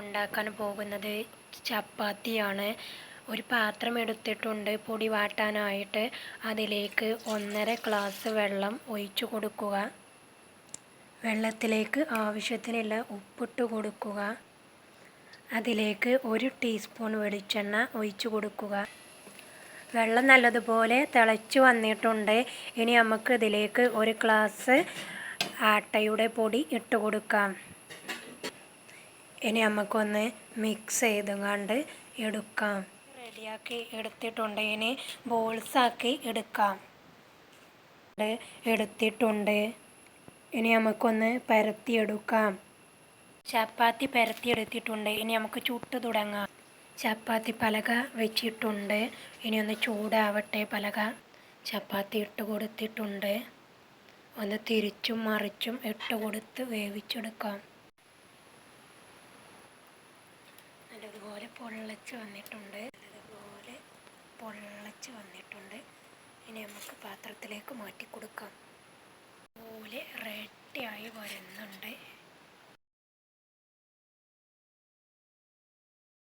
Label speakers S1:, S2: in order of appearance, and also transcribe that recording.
S1: ഉണ്ടാക്കാൻ പോകുന്നത് ചപ്പാത്തിയാണ്. ഒരു പാത്രം എടുത്തിട്ടുണ്ട് പൊടി വാട്ടാനായിട്ട്. അതിലേക്ക് ഒന്നര ഗ്ലാസ് വെള്ളം ഒഴിച്ചു കൊടുക്കുക. വെള്ളത്തിലേക്ക് ആവശ്യത്തിനുള്ള ഉപ്പിട്ട് കൊടുക്കുക. അതിലേക്ക് ഒരു ടീസ്പൂൺ വെളിച്ചെണ്ണ ഒഴിച്ചു കൊടുക്കുക. വെള്ളം നല്ലതുപോലെ തിളച്ചു വന്നിട്ടുണ്ട്. ഇനി നമുക്ക് ഇതിലേക്ക് ഒരു ഗ്ലാസ് ആട്ടയുടെ പൊടി ഇട്ട് കൊടുക്കാം. ഇനി നമുക്കൊന്ന് മിക്സ് ചെയ്തുകൊണ്ട് എടുക്കാം. റെഡിയാക്കി എടുത്തിട്ടുണ്ട്. ഇനി ബോൾസാക്കി എടുക്കാം. എടുത്തിട്ടുണ്ട്. ഇനി നമുക്കൊന്ന് പരത്തിയെടുക്കാം. ചപ്പാത്തി പരത്തിയെടുത്തിട്ടുണ്ട്. ഇനി നമുക്ക് ചുട്ട് തുടങ്ങാം. ചപ്പാത്തി പലക വെച്ചിട്ടുണ്ട്. ഇനി ഒന്ന് ചൂടാവട്ടെ പലക. ചപ്പാത്തി ഇട്ട് കൊടുത്തിട്ടുണ്ട്. ഒന്ന് തിരിച്ചും മറിച്ചും ഇട്ട് കൊടുത്ത് വേവിച്ചെടുക്കാം. നല്ലതുപോലെ പൊള്ളച്ച് വന്നിട്ടുണ്ട്. അതുപോലെ പൊള്ളച്ച് വന്നിട്ടുണ്ട്. ഇനി നമുക്ക് പാത്രത്തിലേക്ക് മാറ്റി കൊടുക്കാം അതുപോലെ റെഡിയായി വരുന്നുണ്ട്.